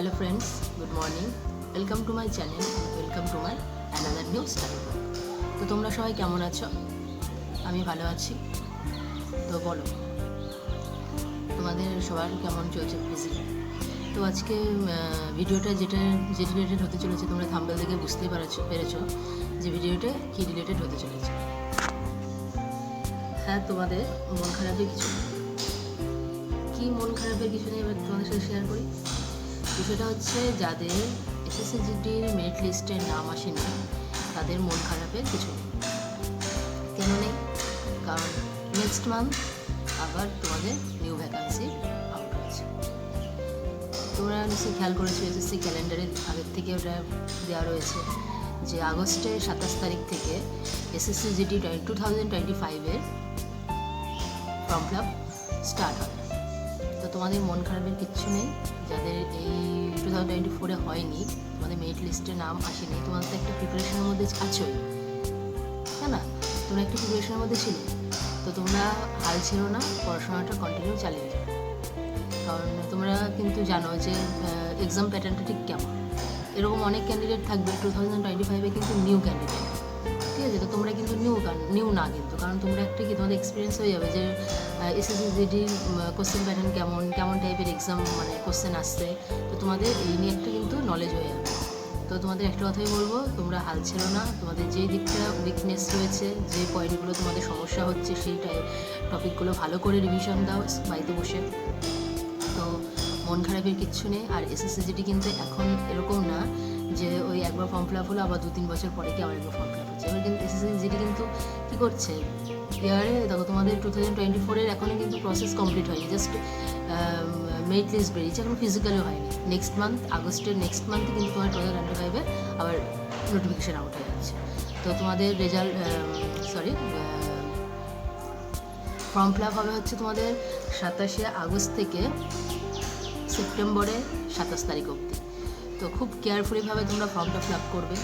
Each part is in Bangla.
Hello friends good morning welcome to my channel welcome to my another new style তো তোমরা সবাই কেমন আছো? আমি ভালো আছি। তো বলো, তোমাদের সবার কেমন চলছে বিজি তো আজকে ভিডিওটা যেটা, যে রিলেটেড হতে চলেছে, তোমরা থাম্বেল দেখে বুঝতেই পারছ, পেরেছ যে ভিডিওটা কী রিলেটেড হতে চলেছে। হ্যাঁ তোমাদের মন খারাপের কিছু। কি মন খারাপের কিছু নেই, এবার তোমাদের সাথে শেয়ার করি। বিষয়টা হচ্ছে যাদের এসএসসিজিটির মেরিট লিস্টে নাম আসেনি তাদের মন খারাপের কিছু নেই। কেন নেই? কারণ নেক্সট মান্থ আবার তোমাদের নিউ ভ্যাকান্সি আউট হচ্ছে। তোমরা নিশ্চয়ই খেয়াল করেছ এসএসসি ক্যালেন্ডারে আগের থেকে ওটা দেওয়া রয়েছে যে আগস্টের সাতাশ তারিখ থেকে SSC GT two thousand twenty ফাইভের ফর্ম ফিল আপ স্টার্ট হবে। তো তোমাদের মন খারাপের কিচ্ছু নেই। যাদের এই টু থাউজেন্ড টোয়েন্টি ফোরে হয়নি, তোমাদের মেরিট লিস্টে নাম আসেনি, তোমাদের তো একটা প্রিপারেশনের মধ্যে আছোই, তাই না? তোমরা একটা প্রিপারেশনের মধ্যে ছিলে, তো তোমরা হাল ছিল না, পড়াশোনাটা কন্টিনিউ চালিয়ে যাও। কারণ তোমরা কিন্তু জানো যে এক্সাম প্যাটার্নটা ঠিক কেমন। এরকম অনেক ক্যান্ডিডেট থাকবে টু থাউজেন্ড টোয়েন্টি ফাইভে কিন্তু নিউ ক্যান্ডিডেট ঠিক আছে, তো তোমরা কিন্তু নিউ নিউ না কিন্তু, কারণ তোমরা একটা কি, তোমাদের এক্সপিরিয়েন্স হয়ে যাবে যে এসএসসি জিডির কোশ্চেন প্যাটার্ন কেমন কেমন টাইপের এক্সাম মানে কোশ্চেন আসছে, তো তোমাদের এই নিয়ে একটা কিন্তু নলেজ হয়ে যাবে। তো তোমাদের একটা কথাই বলব, তোমরা হাল ছেড়ো না, তোমাদের যেই দিকটা উইকনেস রয়েছে, যে পয়েন্টগুলো তোমাদের সমস্যা হচ্ছে, সেই টপিকগুলো ভালো করে রিভিশন দাও, বাড়িতে বসে। তো মন খারাপের কিচ্ছু নেই, আর এসএসসিজিটি কিন্তু এখন এরকম না যে ওই একবার ফর্ম ফিল আপ হলো, আবার দু তিন বছর পরে কি আবার একবার ফর্ম ফিল আপ হচ্ছে? এবার কিন্তু এসএসসিজিটি কিন্তু কী করছে? ইয়ারে দেখো তোমাদের টু থাউজেন্ড টোয়েন্টি ফোরের এখনও কিন্তু প্রসেস কমপ্লিট হয়নি। জাস্ট মেরিট লিস্ট বেরিয়েছে এখন ফিজিক্যালও হয়নি। নেক্সট মান্থ আগস্টের নেক্সট মান্থে কিন্তু তোমার টু থাউজেন্ড টোয়েন্টি ফাইভে আবার নোটিফিকেশান আউট হয়ে যাচ্ছে। তো তোমাদের result sorry form fill up হবে হচ্ছে তোমাদের সাতাশে আগস্ট থেকে সেপ্টেম্বরে সাতাশ তারিখ অবধি। তো খুব কেয়ারফুলিভাবে তোমরা ফর্মটা ফিল আপ করবে।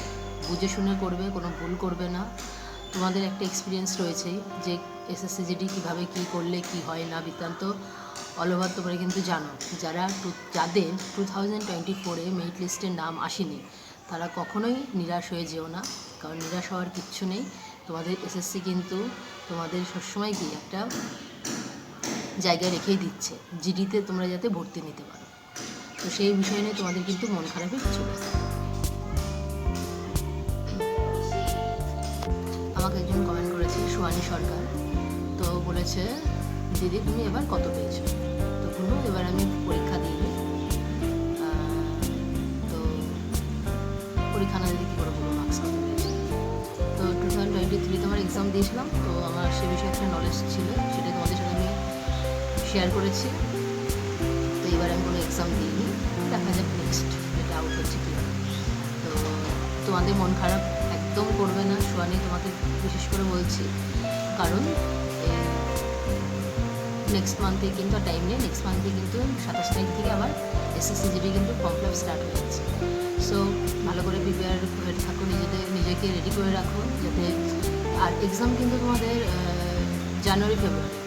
বুঝে শুনে করবে, কোনো ভুল করবে না। তোমাদের একটা এক্সপিরিয়েন্স রয়েছেই যে এসএসসি জিডি কীভাবে কী করলে কি হয় না বৃত্তান্ত অল ওভার তোমরা কিন্তু জানো। যারা টু, যাদের টু থাউজেন্ড টোয়েন্টি ফোরে মেরিট লিস্টের নাম আসেনি, তারা কখনোই নিরাশ হয়ে যেও না। কারণ নিরাশ হওয়ার কিচ্ছু নেই। তোমাদের এসএসসি কিন্তু তোমাদের সবসময় গিয়ে একটা জায়গায় রেখেই দিচ্ছে। জিডিতে তোমরা যাতে ভর্তি নিতে পারো। তো সেই বিষয় নিয়ে তোমাদের কিন্তু মন খারাপই কিছু আমাকে একজন কমেন্ট করেছে সুয়ানি সরকার। তো বলেছে, দিদি, তুমি এবার কত পেয়েছ? তো কোনো, এবার আমি পরীক্ষা দিইনি। তো পরীক্ষা না দিলে কী করে বলব মার্কস কত তো টু থাউজেন্ড টোয়েন্টি থ্রিতে আমার এক্সাম দিয়েছিলাম, তো আমার সে বিষয়ে একটা নলেজ ছিল, সেটা তোমাদের সাথে আমি শেয়ার করেছি। এবার আমি কোনো এক্সাম দিইনি। দেখা যাক নেক্সট এটা আউট হচ্ছে কি তো তোমাদের মন খারাপ একদম করবে না সোয়ানি তোমাকে বিশেষ করে বলছি। কারণ নেক্সট মান্থে কিন্তু আর টাইম নেই। নেক্সট মান্থে কিন্তু সাতাশ তারিখ থেকে আবার এসএসসি জিবি কিন্তু ফর্ম ফিল স্টার্ট হয়ে যাচ্ছে। সো ভালো করে প্রিপেয়ার হয়ে থাকো, নিজেদের, নিজেকে রেডি করে রাখো, যাতে আর এক্সাম কিন্তু তোমাদের জানুয়ারি ফেব্রুয়ারি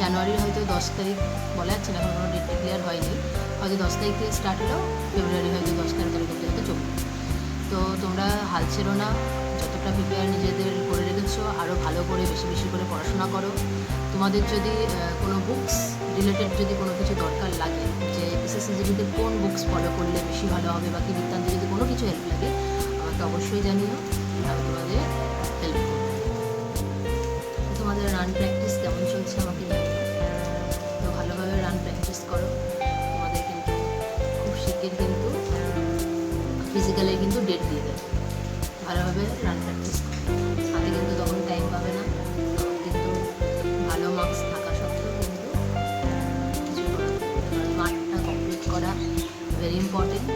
জানুয়ারির হয়তো দশ তারিখ বলা যাচ্ছে না কোনো ডেট ক্লিয়ার হয়নি। হয়তো দশ তারিখ থেকে স্টার্ট হলো, ফেব্রুয়ারি হয়তো দশ তেরো তারিখ অব্দি হয়তো চলবে। তো তোমরা হাল ছেড়ো না, যতটা প্রিপেয়ার নিজেদের করে রেখেছো আরও ভালো করে, বেশি বেশি করে পড়াশোনা করো। তোমাদের যদি কোনো বুকস রিলেটেড যদি কোনো কিছু দরকার লাগে, যে এসএসসিজিডিতে কোন বুকস ফলো করলে বেশি ভালো হবে বা কি বৃত্তান্তে যদি কোনো কিছু হেল্প লাগে, আমাকে অবশ্যই জানিও, আমি তোমাদের হেল্প করব। তোমাদের রান প্র্যাকটিস ভালোভাবে রান প্র্যাকটিস করো হাতে কিন্তু তখন টাইম পাবে না। কিন্তু ভালো মার্কস থাকা সত্ত্বেও কিন্তু মাঠটা কমপ্লিট করা ভেরি ইম্পর্টেন্ট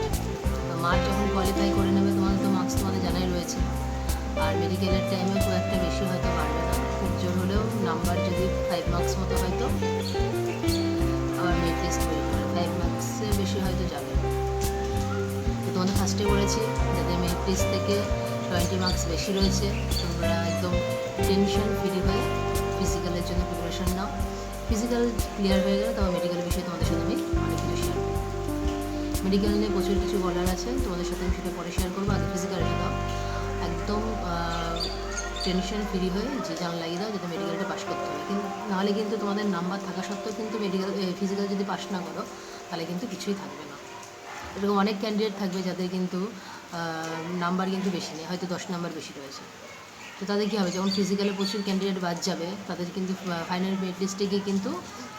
মাঠ যখন কোয়ালিফাই করে নেবে তোমাদের তো মার্কস তোমাদের জানাই রয়েছে। আর মেডিকেলের টাইমে খুব একটা বেশি হয়তো বাড়বে না। খুব জোর হলেও নাম্বার যদি ফাইভ মার্কস মতো হয়তো, আবার লিস্ট করে ফাইভ মার্কসের বেশি হয়তো যাবে তোমাদের ফার্স্টে বলেছি মেরিট লিস্ট থেকে টোয়েন্টি মার্কস বেশি রয়েছে। তোমরা একদম টেনশন ফ্রি হয়ে ফিজিক্যালের জন্য প্রিপারেশন নাও। ফিজিক্যাল ক্লিয়ার হয়ে গেলে তবে মেডিকেল বিষয়ে তোমাদের সাথে আমি অনেক কিছু শেয়ার মেডিকেল নিয়ে প্রচুর কিছু বলার আছে। তোমাদের সাথে আমি সেটা পরে শেয়ার করব। আগে ফিজিক্যালটা দাও একদম টেনশন ফ্রি হয়ে যে জান লাগিয়ে দাও যাতে মেডিকেলটা পাস করতে হবে। কিন্তু নাহলে কিন্তু তোমাদের নাম্বার থাকা সত্ত্বেও কিন্তু মেডিকেল ফিজিক্যাল যদি পাস না করো, তাহলে কিন্তু কিছুই থাকবে না। এরকম অনেক ক্যান্ডিডেট থাকবে যাদের কিন্তু নাম্বার কিন্তু বেশি নেই, হয়তো দশ নাম্বার বেশি রয়েছে। তো তাদের কী হবে? যখন ফিজিক্যালে প্রচুর ক্যান্ডিডেট বাদ যাবে, তাদের কিন্তু ফাইনাল মেরিট লিস্টে গিয়ে কিন্তু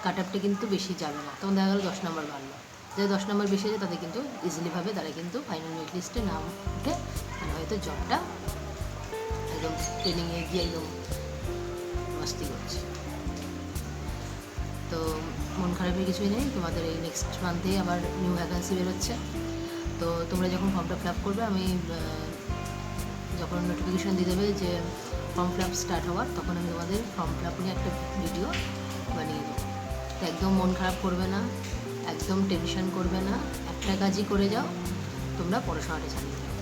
কাট আপটা কিন্তু বেশি যাবে না। তখন দেখা গেলো দশ নাম্বার বাড়লো। যাদের দশ নাম্বার বেশি আছে তাদের কিন্তু ইজিলিভাবে তারা কিন্তু ফাইনাল মেরিট লিস্টে নাম উঠে মানে হয়তো জবটা একদম ট্রেনিংয়ে গিয়ে একদম মস্তি করছে। তো মন খারাপের কিছুই নেই। তোমাদের এই নেক্সট মান্থেই আবার নিউ ভ্যাকান্সি বেরোচ্ছে। তো তোমরা যখন ফর্মটা ফিল আপ করবে, আমি যখন নোটিফিকেশান দিয়ে দেবে যে ফর্ম ফিল আপ স্টার্ট হওয়ার, তখন আমি তোমাদের ফর্ম ফিল আপ নিয়ে একটা ভিডিও বানিয়ে দেবো। তো একদম মন খারাপ করবে না, একদম টেনশন করবে না, একটা কাজই করে যাও, তোমরা পড়াশোনাটা চালিয়ে যাও।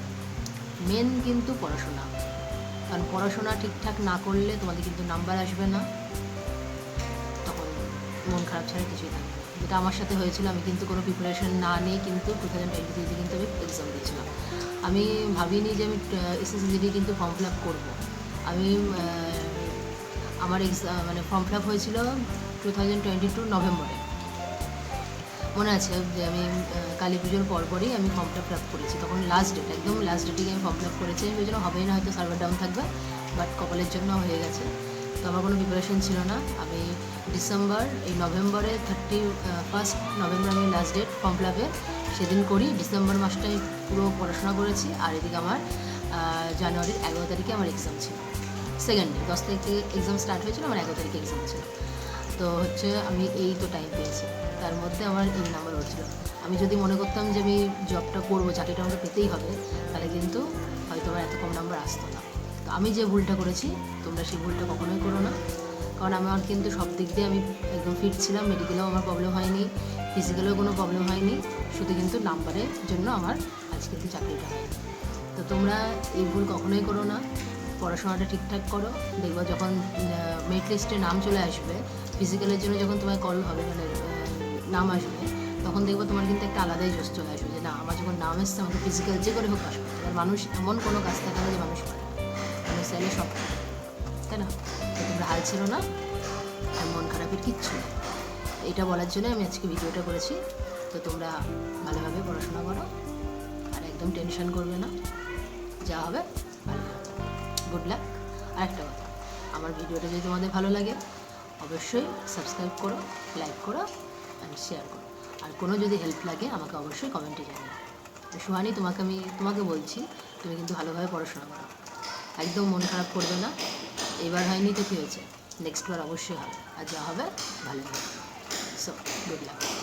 মেন কিন্তু পড়াশোনা। কারণ পড়াশোনা ঠিকঠাক না করলে তোমাদের কিন্তু নাম্বার আসবে না, তখন মন খারাপ ছাড়া কিছুই থাকবে না। যেটা আমার সাথে হয়েছিল, আমি কিন্তু কোনো প্রিপারেশন না নিয়ে কিন্তু টু থাউজেন্ড কিন্তু আমি এক্সাম দিয়েছিলাম। আমি ভাবিনি যে আমি এসএসসিজিডি কিন্তু ফর্ম ফিল আপ করব। আমি আমার এক্সাম মানে ফর্ম ফিল আপ হয়েছিল টু থাউজেন্ড টোয়েন্টি টু নভেম্বরে। মনে আছে যে আমি কালী পুজোর পরপরই আমি ফর্ম ফিল আপ করেছি। তখন লাস্ট ডেট একদম লাস্ট ডেটে আমি ফর্ম ফিল আপ করেছি। আমি ভেবেছিলাম হবেই না, হয়তো সার্ভার ডাউন থাকবে বাট কপালের জন্য হয়ে গেছে। তো আমার কোনো প্রিপারেশন ছিল না। আমি ডিসেম্বর এই নভেম্বরে থার্টি ফার্স্ট নভেম্বর আমি লাস্ট ডেট ফর্ম ফিল সেদিন করি। ডিসেম্বর মাসটা আমি পুরো পড়াশোনা করেছি আর এদিকে আমার জানুয়ারির এগারো তারিখে আমার এক্সাম ছিল। সেকেন্ড ডে দশ তারিখ থেকে এক্সাম স্টার্ট হয়েছিল, আমার এগারো তারিখে এক্সাম ছিল। তো হচ্ছে আমি এই তো টাইম পেয়েছি। তার মধ্যে আমার এই নাম্বার হচ্ছিল আমি যদি মনে করতাম যে আমি জবটা করব, চাকরিটা আমাকে পেতেই হবে, তাহলে কিন্তু হয়তো আমার এত কম নাম্বার আসতো না। তো আমি যে ভুলটা করেছি, তোমরা সেই ভুলটা কখনোই করো না। কারণ আমার কিন্তু সব দিক দিয়ে আমি একদম ফিট ছিলাম মেডিকেলেও আমার প্রবলেম হয়নি ফিজিক্যালেও কোনো প্রবলেম হয়নি। শুধু কিন্তু নাম্বারের জন্য আমার আজকে কিন্তু চাকরিটা হয়নি তো তোমরা এই ভুল কখনোই করো না, পড়াশোনাটা ঠিকঠাক করো। দেখবা যখন মেরিট লিস্টে নাম চলে আসবে ফিজিক্যালের জন্য যখন তোমার কল হবে মানে নাম আসবে, তখন দেখব তোমার কিন্তু একটা আলাদাই জোশ চলে আসবে যে, না, আমার যখন নাম এসছে, আমাকে ফিজিক্যাল যে করে হোক আর মানুষ এমন কোনো কাজ থাকে না যে মানুষ পারে মানুষ চাইলে সব তাই না? তোমরা হাল ছিল না, আর মন খারাপের কিচ্ছু এটা বলার জন্য আমি আজকে ভিডিওটা করেছি। তো তোমরা ভালোভাবে পড়াশোনা করো, আর একদম টেনশন করবে না। যা হবে, ভালো গুড লাক আর একটা কথা, আমার ভিডিওটা যদি তোমাদের ভালো লাগে, অবশ্যই সাবস্ক্রাইব করো লাইক করো অ্যান্ড শেয়ার করো। আর কোনো যদি হেল্প লাগে, আমাকে অবশ্যই কমেন্টে জানিও। সুহানি, তোমাকে আমি তোমাকে বলছি, তুমি কিন্তু ভালোভাবে পড়াশোনা করো। একদম মন খারাপ করবে না। এবার হয়নি তো কী হয়েছে? নেক্সট বার অবশ্যই হবে। আর যা হবে, ভালো হবে। So good luck